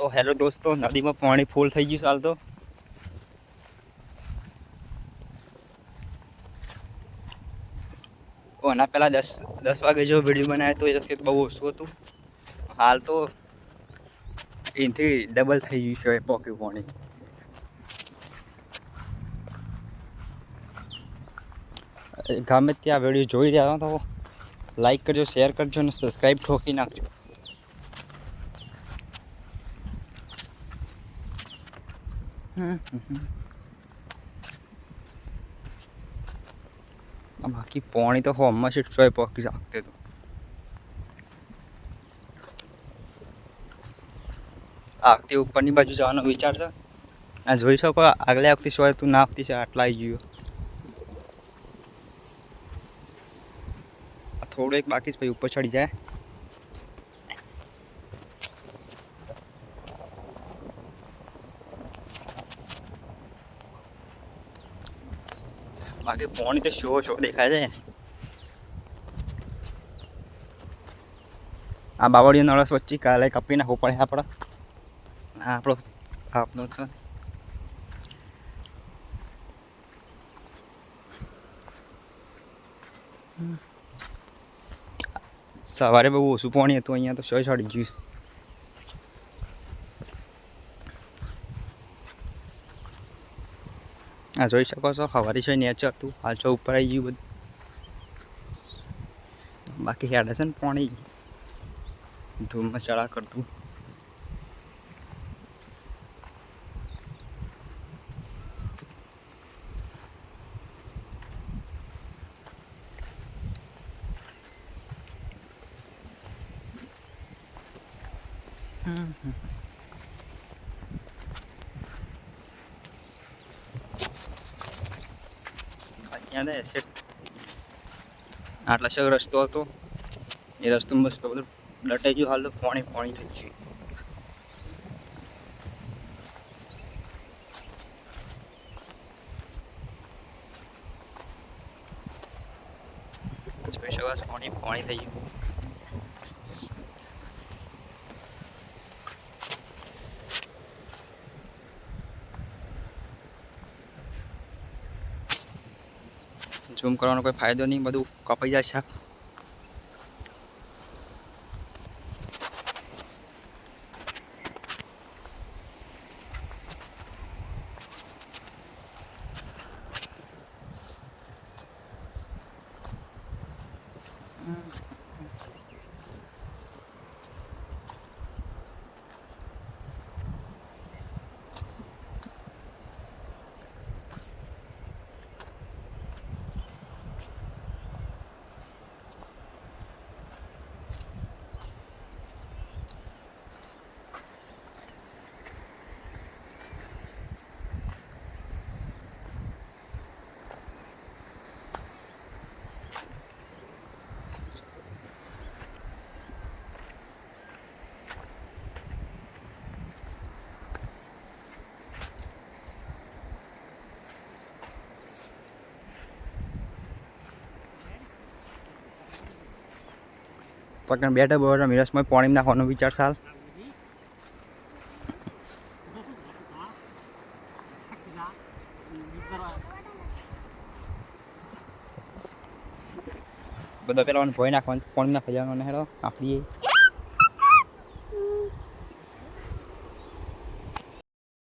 તો હેલો દોસ્તો, નદીમાં પાણી ફૂલ થઈ ગયું ચાલ તો. એના પહેલાં દસ દસ વાગે જો વીડિયો બનાવ્યો તો એ વખતે બહુ ઓછું હતું. હાલ તો એનાથી ડબલ થઈ ગયું છે પોક્યું પાણી. ગમે ત્યાં વીડિયો જોઈ રહ્યા તો લાઈક કરજો શેર કરજો અને સબસ્ક્રાઈબ ઠોકી નાખજો. બાકી પાણી તો હોમમાં છે, સોય પોકી શકતે તો. આગતી ઉપરની બાજુ જવાનો વિચાર છે? આ જોઈ શકો, આગલે વખતે સોય તું ના આપતી છે, આટલા આવી ગયું. થોડું એક બાકી છે, ભાઈ, ઉપર ચડી જાય. બાકી પાણી તો શો શો દેખાય છે આ બાવળીઓ નળસ વચ્ચે કાલે કપી નાખવું પડે આપણે આ આપણો આપણો છે. સવારે બહુ ઓછું પાણી હતું, અહીંયા તો સોય ચડી ગયું. આ જોઈ શકો છો સવારે છે નીચે હતું હાલ છો ઉપર આવી ગયું બધું. બાકી હેડે છે ને પાણી. ધૂમમાં ચડા કરતું. અહીંયા ને આટલા શક રસ્તો હતો. એ રસ્તો મસ્ત બધું લટાઈ ગયું. હાલ તો પાણી પાણી થઈ ગયું. પછી છો પાણી પાણી થઈ ગયું. ઝૂમ કરવાનો કોઈ ફાયદો નહીં બધું કપાઈ જાય છે. પકડ બેઠા બોર મિરસમાં પાણી નાખવાનો વિચાર સાલ. બધા પેલા ભોય નાખવાનું, પાણી નાખી જવાનું હેલો આપીએ